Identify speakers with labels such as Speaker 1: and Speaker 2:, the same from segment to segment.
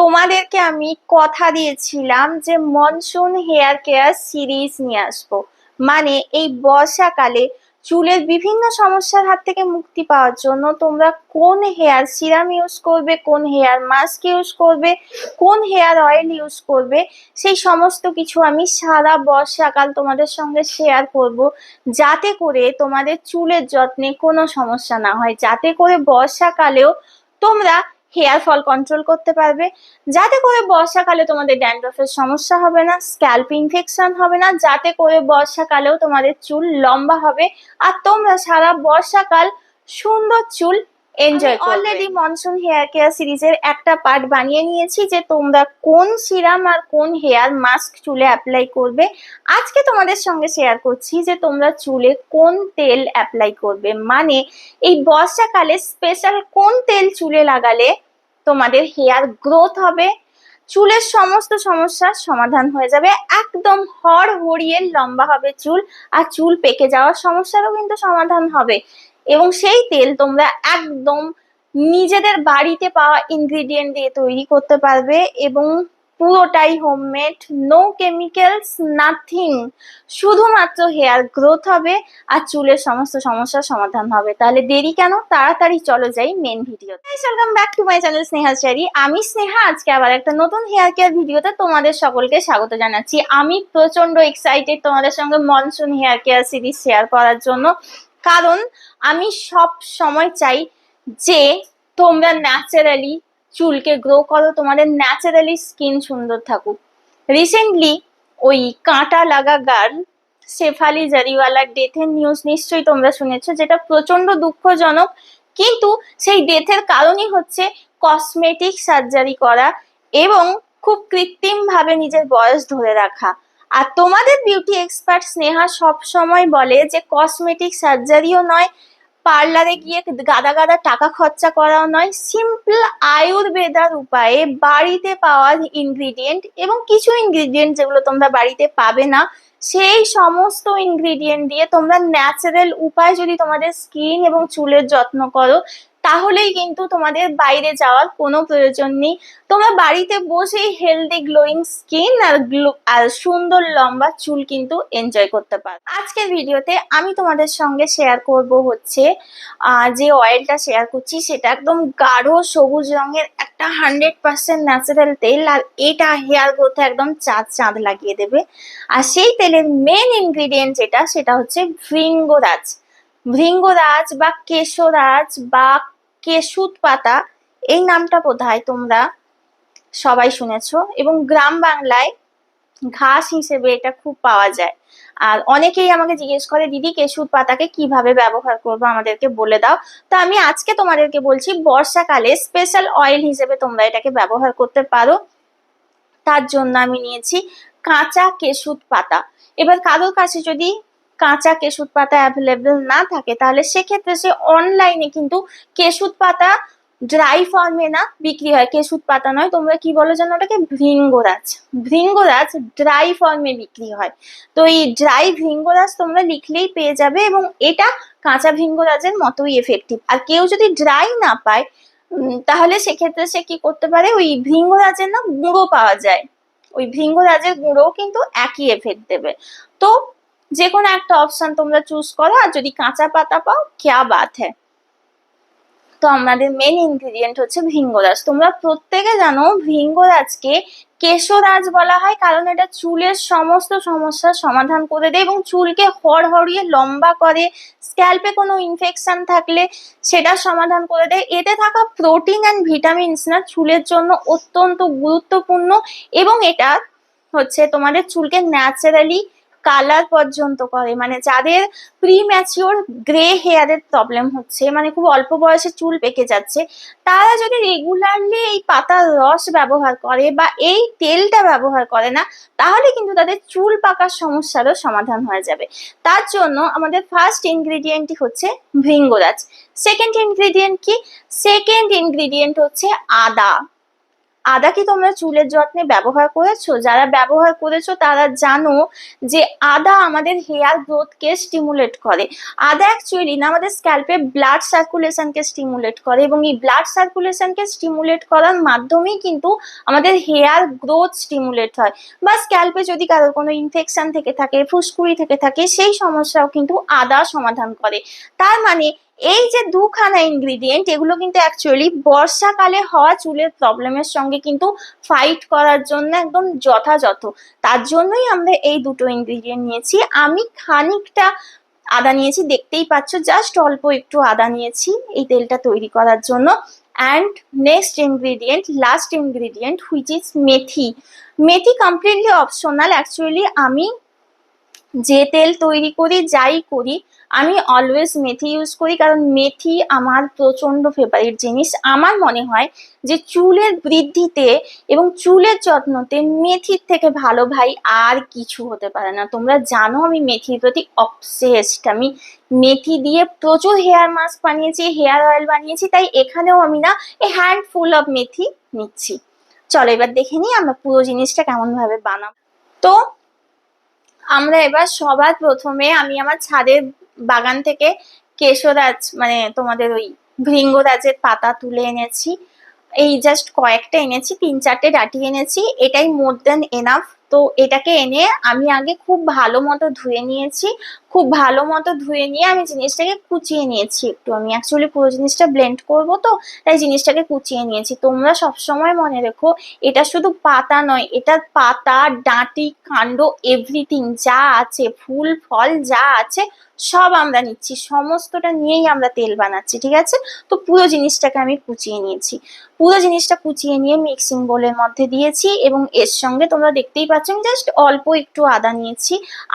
Speaker 1: তোমাদেরকে আমি কথা দিয়েছিলাম যে মনসুন হেয়ার কেয়ার সিরিজ নিয়ে আসব। মানে এই বর্ষাকালে চুলের বিভিন্ন সমস্যার হাত থেকে মুক্তি পাওয়ার জন্য তোমরা কোন হেয়ার সিরাম ইউজ করবে, কোন হেয়ার মাস্ক ইউজ করবে, কোন হেয়ার অয়েল ইউজ করবে, সেই সমস্ত কিছু আমি সারা বর্ষাকাল তোমাদের সঙ্গে শেয়ার করব যাতে করে তোমাদের চুলের যত্নে কোনো সমস্যা না হয়, যাতে করে বর্ষাকালেও তোমরা হেয়ার ফল কন্ট্রোল করতে পারবে। যাতে করে বর্ষাকালে তোমাদের ড্যান্ড্রফের সমস্যা হবে না স্ক্যাল্প ইনফেকশন হবে না, যাতে করে বর্ষাকালেও তোমাদের চুল লম্বা হবে। আর তোমরা সারা বর্ষাকাল সুন্দর চুল enjoy already monsoon hair care সিরিজের একটা পার্ট বানিয়ে নিয়েছি যে তোমরা কোন সিরাম আর কোন হেয়ার মাস্ক চুলে অ্যাপ্লাই করবে। আজকে তোমাদের সঙ্গে শেয়ার করছি যে তোমরা চুলে কোন তেল অ্যাপ্লাই করবে। মানে এই বর্ষাকালে স্পেশাল কোন তেল চুলে লাগালে তোমাদের হেয়ার গ্রোথ হবে? চুলের সমস্ত সমস্যার সমাধান হয়ে যাবে। একদম হড় হড়িয়ে লম্বা হবে চুল আর চুল পেকে যাওয়ার সমস্যারও কিন্তু সমাধান হবে। এবং সেই তেল তোমরা একদম নিজেদের বাড়িতে পাওয়া ইনগ্রিডিয়েন্ট দিয়ে তৈরি করতে পারবে এবং পুরোটাই হোমমেড নো কেমিক্যালস নাথিং শুধুমাত্র হেয়ার গ্রোথ হবে আর চুলের সমস্ত সমস্যার সমাধান হবে। তাহলে দেরি কেন? তাড়াতাড়ি চলো যাই main video welcome back to my channel Sneha Chari আমি স্নেহা আজকে আবার একটা নতুন হেয়ার কেয়ার ভিডিওতে তোমাদের সকলকে স্বাগত জানাচ্ছি। আমি প্রচণ্ড এক্সাইটেড তোমাদের সঙ্গে monsoon hair care series share করার জন্য। কারণ আমি সব সময় চাই যে তোমরা ন্যাচারালি চুলকে গ্রো করো, তোমাদের ন্যাচারালি স্কিন সুন্দর থাকুক। রিসেন্টলি ওই কাঁটা লাগা গার্ল শেফালি জারিওয়ালার ডেথের নিউজ নিশ্চয়ই তোমরা শুনেছো, যেটা প্রচণ্ড দুঃখজনক। কিন্তু সেই ডেথের কারণই হচ্ছে কসমেটিক সার্জারি করা এবং খুব কৃত্রিম ভাবে নিজের বয়স ধরে রাখা। আর তোমাদের বিউটি এক্সপার্ট স্নেহা সব সময় বলে যে কসমেটিক সার্জারিও নয় পার্লারে গিয়ে গাদা গাদা টাকা খরচা করাও নয় সিম্পল আয়ুর্বেদার উপায়ে বাড়িতে পাওয়া ইনগ্রিডিয়েন্ট এবং কিছু ইনগ্রিডিয়েন্ট যেগুলো তোমরা বাড়িতে পাবে না, সেই সমস্ত ইনগ্রিডিয়েন্ট দিয়ে তোমরা ন্যাচারাল উপায় যদি তোমাদের স্কিন এবং চুলের যত্ন করো তাহলেই কিন্তু তোমাদের বাইরে যাওয়ার কোনো প্রয়োজন নেই। তোমরা বাড়িতে বসেই হেলদি গ্লোয়িং স্কিন আর গ্লো আর সুন্দর লম্বা চুল কিন্তু এনজয় করতে পারো। আজকের ভিডিওতে আমি তোমাদের সঙ্গে শেয়ার করব হচ্ছে যে অয়েলটা শেয়ার করছি সেটা একদম গাঢ় সবুজ রঙের একটা হান্ড্রেড পার্সেন্ট ন্যাচারাল তেল আর এটা হেয়ার গ্রোথে একদম চাঁদ চাঁদ লাগিয়ে দেবে। আর সেই তেলের মেন ইনগ্রিডিয়েন্ট যেটা সেটা হচ্ছে ভৃঙ্গরাজ। ভৃঙ্গরাজ বা কেশরাজ বা কেশুত পাতা এই নামটা বোধহয় তোমরা সবাই শুনেছো এবং গ্রাম বাংলায় ঘাস হিসেবে এটা খুব পাওয়া যায়। আর অনেকেই আমাকে জিজ্ঞেস করে, দিদি কেশুর পাতাকে কীভাবে ব্যবহার করব? আমাদেরকে বলে দাও। তো আমি আজকে তোমাদেরকে বলছি, বর্ষাকালে স্পেশাল অয়েল হিসেবে তোমরা এটাকে ব্যবহার করতে পারো। তার জন্য আমি নিয়েছি কাঁচা কেশুত পাতা এবার কারোর কাছে যদি কাঁচা কেশুত পাতা অ্যাভেলেবেল না থাকে, তাহলে সেক্ষেত্রে সে অনলাইনে কিন্তু কেশুত পাতা ড্রাই ফর্মে না বিক্রি হয়। কেশুত পাতা নয়, তোমরা কি বলো জানো ওটাকে? ভৃঙ্গরাজ ভৃঙ্গরাজ ড্রাই ফর্মে বিক্রি হয়। তো এই ড্রাই ভৃঙ্গরাজ তোমরা লিখলেই পেয়ে যাবে এবং এটা কাঁচা ভৃঙ্গরাজের মতোই এফেক্টিভ আর কেউ যদি ড্রাই না পায় তাহলে সেক্ষেত্রে সে কি করতে পারে? ওই ভৃঙ্গরাজের না গুঁড়ো পাওয়া যায়। ওই ভৃঙ্গরাজের গুঁড়োও কিন্তু একই এফেক্ট দেবে। তো যে কোনো একটা অপশন তোমরা চুজ করো, আর যদি কাঁচা পাতা পাও, ক্যা বাত হ্যাঁ তো আমাদের মেন ইনগ্রিডিয়েন্ট হচ্ছে ভিঙ্গরাজ তোমরা প্রত্যেকে জানো ভিঙ্গরাজকে কেশরাজ বলা হয়, কারণ এটা চুলের সমস্ত সমস্যার সমাধান করে দেয় এবং চুলকে হড়হড়িয়ে লম্বা করে স্ক্যাল্পে কোনো ইনফেকশন থাকলে সেটার সমাধান করে দেয়। এতে থাকা প্রোটিন অ্যান্ড ভিটামিনস না চুলের জন্য অত্যন্ত গুরুত্বপূর্ণ এবং এটা হচ্ছে তোমাদের চুলকে ন্যাচারালি কালার পর্যন্ত করে। মানে যাদের প্রি ম্যাচিওর গ্রে হেয়ারের প্রবলেম হচ্ছে মানে খুব অল্প বয়সে চুল পেকে যাচ্ছে, তারা যদি রেগুলারলি এই পাতার রস ব্যবহার করে বা এই তেলটা ব্যবহার করে না, তাহলে কিন্তু তাদের চুল পাকার সমস্যারও সমাধান হয়ে যাবে। তার জন্য আমাদের ফার্স্ট ইনগ্রিডিয়েন্টটি হচ্ছে ভৃঙ্গরাজ। সেকেন্ড ইনগ্রিডিয়েন্ট কি? সেকেন্ড ইনগ্রিডিয়েন্ট হচ্ছে আদা। আদা কি তোমরা চুলের যত্নে ব্যবহার করেছ? যারা ব্যবহার করেছ তারা জানো যে আদা আমাদের হেয়ার গ্রোথকে স্টিমুলেট করে। আদা অ্যাকচুয়ালি না, আমাদের স্ক্যাল্পে ব্লাড সার্কুলেশনকে স্টিমুলেট করে এবং এই ব্লাড সার্কুলেশনকে স্টিমুলেট করার মাধ্যমেই কিন্তু আমাদের হেয়ার গ্রোথ স্টিমুলেট হয়। বা স্ক্যাল্পে যদি কারোর কোনো ইনফেকশন থেকে থাকে, ফুসকুড়ি থেকে থাকে, সেই সমস্যাও কিন্তু আদা সমাধান করে। তার মানে এই যে দুখানা ইনগ্রিডিয়েন্ট এগুলো কিন্তু অ্যাকচুয়ালি বর্ষাকালে হওয়া চুলের প্রবলেমের সঙ্গে কিন্তু ফাইট করার জন্য একদম যথাযথ। তার জন্যই আমরা এই দুটো ইনগ্রিডিয়েন্ট নিয়েছি। আমি খানিকটা আদা নিয়েছি, দেখতেই পাচ্ছ জাস্ট অল্প একটু আদা নিয়েছি এই তেলটা তৈরি করার জন্য। And next ingredient last ingredient which is methi. Methi completely optional actually আমি যে তেল তৈরি করি, যাই করি আমি অলওয়েজ মেথি ইউজ করি কারণ মেথি আমার প্রচণ্ড ফেভারিট জিনিস। আমার মনে হয় যে চুলের বৃদ্ধিতে এবং চুলের যত্নতে মেথির থেকে ভালো ভাই আর কিছু হতে পারে না। তোমরা জানো আমি মেথির প্রতি অবসেসড আমি মেথি দিয়ে প্রচুর হেয়ার মাস্ক বানিয়েছি হেয়ার অয়েল বানিয়েছি, তাই এখানেও আমি না এ হ্যান্ডফুল অফ মেথি নিচ্ছি। চলো এবার দেখে নিই আমরা পুরো জিনিসটা কেমন ভাবে বানাবো। তো আমরা এবার সবার প্রথমে আমি আমার ছাদের বাগান থেকে কেশরাজ মানে তোমাদের ওই ভৃঙ্গরাজের পাতা তুলে এনেছি। এই জাস্ট কয়েকটা এনেছি, তিন চারটে ডাটি এনেছি। এটাই মোর দেন এনাফ তো এটাকে এনে আমি আগে খুব ভালো মতো ধুয়ে নিয়েছি। খুব ভালো মতো ধুয়ে নিয়ে আমি জিনিসটাকে কুচিয়ে নিয়েছি একটু। আমি অ্যাকচুয়ালি পুরো জিনিসটা ব্লেন্ড করব তো, তাই জিনিসটাকে কুচিয়ে নিয়েছি। তোমরা সবসময় মনে রেখো, এটা শুধু পাতা নয়, এটা পাতা, ডাঁটি, কাণ্ড এভরিথিং যা আছে, ফুল, ফল যা আছে, সব আমরা নিচ্ছি। সমস্তটা নিয়েই আমরা তেল বানাচ্ছি, ঠিক আছে? তো পুরো জিনিসটাকে আমি কুচিয়ে নিয়েছি। পুরো জিনিসটা কুচিয়ে নিয়ে মিক্সিং বোলের মধ্যে দিয়েছি এবং এর সঙ্গে তোমরা দেখতেই পাচ্ছ আমি জাস্ট অল্প একটু আদা নিয়েছি।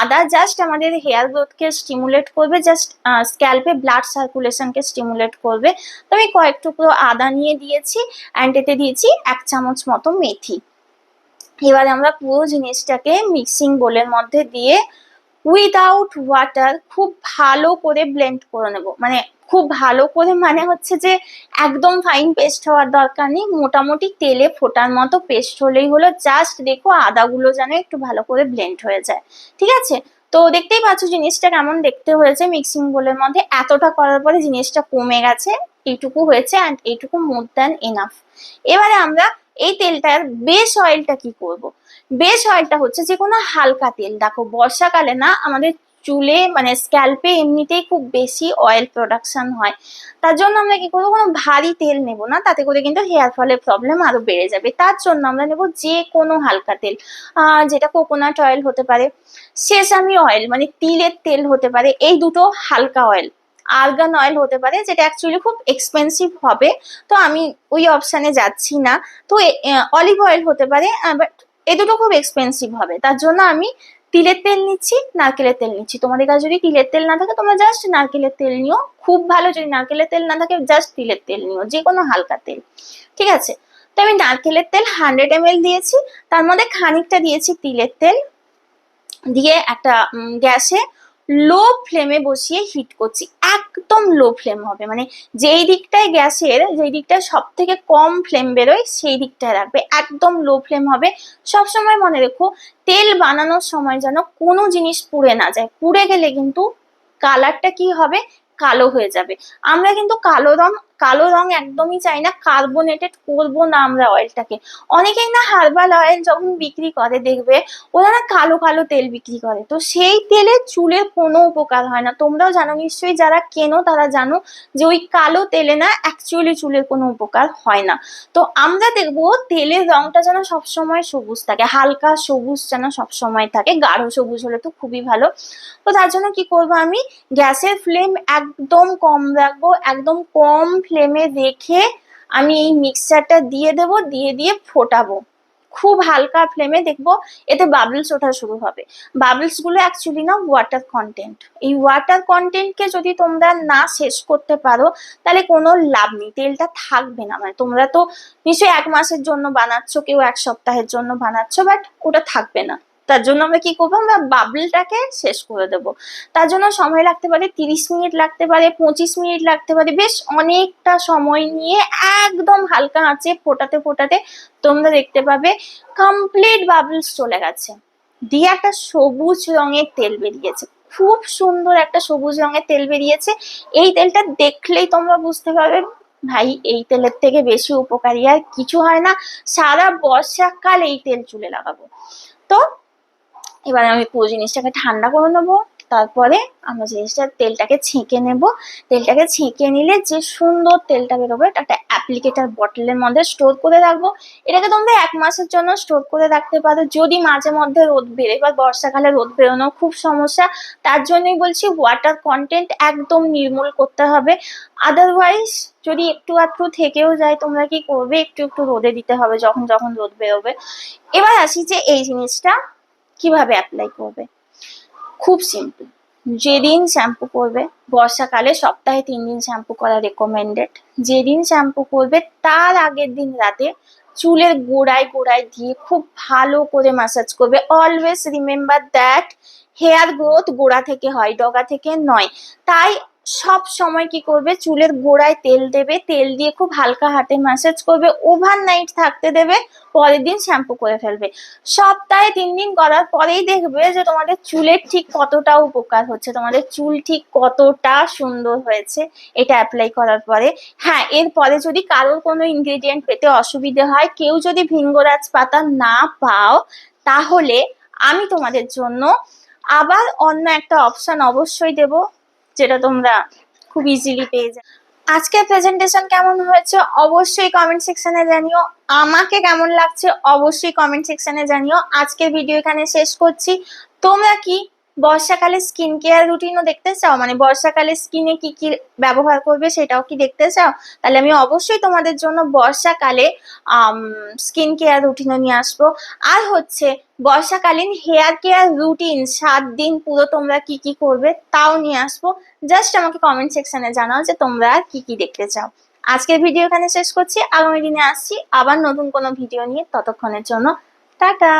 Speaker 1: আদা জাস্ট আমাদের হেয়ার গ্রোথকে স্টিমুলেট করবে জাস্ট স্ক্যাল্পে ব্লাড সার্কুলেশনকে স্টিমুলেট করবে। তো আমি কয়েক টুকরো আদা নিয়ে দিয়েছি অ্যান্ড এতে দিয়েছি এক চামচ মতো মেথি। এবারে আমরা পুরো জিনিসটাকে মিক্সিং বোলের মধ্যে দিয়ে উইদাউট ওয়াটার খুব ভালো করে ব্লেন্ড করে নেব। মানে খুব ভালো করে মানে হচ্ছে যে একদম ফাইন পেস্ট হওয়ার দরকার নেই। মোটামুটি তেলে ফোটার মতো পেস্ট হলেই হলো। জাস্ট দেখো আদাগুলো যেন একটু ভালো করে ব্লেন্ড হয়ে যায়। ঠিক আছে? তো দেখতেই পাচ্ছ জিনিসটা কেমন দেখতে হয়েছে মিক্সিং বোলের মধ্যে। এতটা করার পরে জিনিসটা কমে গেছে। এইটুকু হয়েছে অ্যান্ড এইটুকু মোর দ্যান এনাফ এবারে আমরা এই তেলটার বেস অয়েলটা কি করব। বেস অয়েলটা হচ্ছে যে কোনো হালকা তেল। দেখো, বর্ষাকালে না আমাদের চুলে মানে স্ক্যাল্পে এমনিতেই খুব বেশি অয়েল প্রোডাকশন হয়। তার জন্য আমরা কি করব? কোনো ভারী তেল নেব না, তাতে করে কিন্তু হেয়ার ফলের প্রবলেম আরও বেড়ে যাবে। তার জন্য আমরা নেব যে কোনো হালকা তেল। যেটা কোকোনাট অয়েল হতে পারে সেসামি অয়েল মানে তিলের তেল হতে পারে, এই দুটো হালকা অয়েল আর্গান অয়েল হতে পারে, যেটা অ্যাকচুয়ালি খুব এক্সপেন্সিভ হবে। তো আমি ওই অপশানে যাচ্ছি না। তো অলিভ অয়েল হতে পারে বাট এ দুটো খুব এক্সপেন্সিভ হবে। তার জন্য আমি তিলের তেল নিচ্ছি, নারকেলের তেল নিচ্ছি। তোমাদের কাছে যদি তিলের তেল না থাকে, তোমরা জাস্ট নারকেলের তেল নিও। খুব ভালো যদি নারকেলের তেল না থাকে জাস্ট তিলের তেল নিও যে কোনো হালকা তেল। ঠিক আছে? তো আমি নারকেলের তেল হান্ড্রেড এম দিয়েছি। তার মধ্যে খানিকটা দিয়েছি তিলের তেল। দিয়ে একটা গ্যাসে লো ফ্লেমে বসিয়ে হিট করছি, একদম লো ফ্লেম হবে। মানে যেই দিকটায় গ্যাসের, যেই দিকটায় সব থেকে কম ফ্লেম বেরোয়, সেই দিকটায় রাখবে। একদম লো ফ্লেম হবে। সবসময় মনে রেখো, তেল বানানোর সময় যেন কোনো জিনিস পুড়ে না যায়। পুড়ে গেলে কিন্তু কালারটা কি হবে? কালো হয়ে যাবে। আমরা কিন্তু কালো রং কালো রং একদমই চাই না কার্বোনেটেড করব না আমরা অয়েলটাকে অনেকেই না হার্বাল অয়েল যখন বিক্রি করে দেখবে, ওরা না কালো কালো তেল বিক্রি করে। তো সেই তেলে চুলের কোনো উপকার হয় না। তোমরাও জানো, নিশ্চয়ই যারা কেনো তারা জানো যে ওই কালো তেলে না অ্যাকচুয়ালি চুলের কোনো উপকার হয় না। তো আমরা দেখব তেলের রংটা যেন সবসময় সবুজ থাকে, হালকা সবুজ যেন সবসময় থাকে, গাঢ় সবুজ হলে তো খুবই ভালো। তো তার জন্য কি করব আমি, গ্যাসের ফ্লেম একদম কম রাখব, একদম কম ফ্লেমে রেখে আমি এই মিক্সচারটা দিয়ে দেব, দিয়ে দিয়ে ফোটাবো। খুব হালকা ফ্লেমে দেখব, এতে বাবলস ওঠা শুরু হবে। বাবলসগুলো অ্যাকচুয়ালি না ওয়াটার কন্টেন্ট এই ওয়াটার কন্টেন্টকে যদি তোমরা না শেষ করতে পারো, তাহলে কোনো লাভ নেই। তেলটা থাকবে না। মানে তোমরা তো নিশ্চয়ই এক মাসের জন্য বানাচ্ছ, কেউ এক সপ্তাহের জন্য বানাচ্ছ বাট ওটা থাকবে না। তার জন্য আমরা কি করব? আমরা বাবলটাকে শেষ করে দেবো। তার জন্য সময় লাগতে পারে তিরিশ মিনিট লাগতে পারে, পঁচিশ মিনিট লাগতে পারে। বেশ অনেকটা সময় নিয়ে একদম হালকা আঁচে ফোটাতে ফোটাতে তোমরা দেখতে পাবে কমপ্লিট বাবলস চলে গেছে। দিয়ে একটা সবুজ রঙের তেল বেরিয়েছে। খুব সুন্দর একটা সবুজ রঙের তেল বেরিয়েছে। এই তেলটা দেখলেই তোমরা বুঝতে পারবে, ভাই, এই তেলের থেকে বেশি উপকারী আর কিছু হয় না। সারা বর্ষাকাল এই তেল চুলে লাগাবো। তো এবার আমি পুরো জিনিসটাকে ঠান্ডা করে নেব, তারপরে আমরা জিনিসটা তেলটাকে ছেঁকে নেব। তেলটাকে ছেঁকে নিলে যে সুন্দর তেলটা বেরোবে একটা অ্যাপ্লিকেটার বটলের মধ্যে স্টোর করে রাখব। এটাকে তোমরা এক মাসের জন্য স্টোর করে রাখতে পারো। যদি মাঝে মধ্যে রোদ বেরোয় বা বর্ষাকালে রোদ বেরোনো খুব সমস্যা। তার জন্যই বলছি ওয়াটার কন্টেন্ট একদম নির্মূল করতে হবে। আদারওয়াইজ যদি একটু আধটু থেকেও যায়, তোমরা কি করবে? একটু একটু রোদে দিতে হবে যখন যখন রোদ বেরোবে। এবার আসি যে এই জিনিসটা কীভাবে অ্যাপ্লাই করবে? খুব সিম্পল যেদিন শ্যাম্পু করবে, বর্ষাকালে সপ্তাহে তিন দিন শ্যাম্পু করা রেকমেন্ডেড যেদিন শ্যাম্পু করবে, তার আগের দিন রাতে চুলের গোড়ায় গোড়ায় দিয়ে খুব ভালো করে ম্যাসাজ করবে। Always remember that hair growth গোড়া থেকে হয়, ডগা থেকে নয়। তাই সব সময় কি করবে? চুলের গোড়ায় তেল দেবে, তেল দিয়ে খুব হালকা হাতে ম্যাসাজ করবে ওভার নাইট থাকতে দেবে, পরের দিন শ্যাম্পু করে ফেলবে। সপ্তাহে তিন দিন করার পরেই দেখবে যে তোমাদের চুলের ঠিক কতটা উপকার হচ্ছে, তোমাদের চুল ঠিক কতটা সুন্দর হয়েছে, এটা অ্যাপ্লাই করার পরে। হ্যাঁ এরপরে যদি কারোর কোনো ইনগ্রেডিয়েন্ট পেতে অসুবিধে হয়, কেউ যদি ভিঙ্গরাজ পাতা না পাও, তাহলে আমি তোমাদের জন্য আবার অন্য একটা অপশন অবশ্যই দেব। যেটা তোমরা খুব ইজিলি পেয়ে যাবে। আজকের প্রেজেন্টেশন কেমন হয়েছে অবশ্যই কমেন্ট সেকশনে জানিও। আমাকে কেমন লাগছে অবশ্যই কমেন্ট সেকশনে জানিও। আজকের ভিডিও এখানে শেষ করছি। তোমরা কি বর্ষাকালে স্কিন কেয়ার রুটিনও দেখতে চাও? মানে বর্ষাকালে স্কিনে কি কি ব্যবহার করবে সেটাও কি দেখতে চাও? তাহলে আমি অবশ্যই তোমাদের জন্য বর্ষাকালে স্কিন কেয়ার রুটিনও নিয়ে আসব। আর হচ্ছে, বর্ষাকালীন হেয়ার কেয়ার রুটিন সাত দিন পুরো তোমরা কি কি করবে তাও নিয়ে আসব। জাস্ট আমাকে কমেন্ট সেকশনে জানাও যে তোমরা কি কি দেখতে চাও। আজকের ভিডিও এখানে শেষ করছি। আগামী দিনে আসছি আবার নতুন কোনো ভিডিও নিয়ে। ততক্ষণের জন্য, টাটা!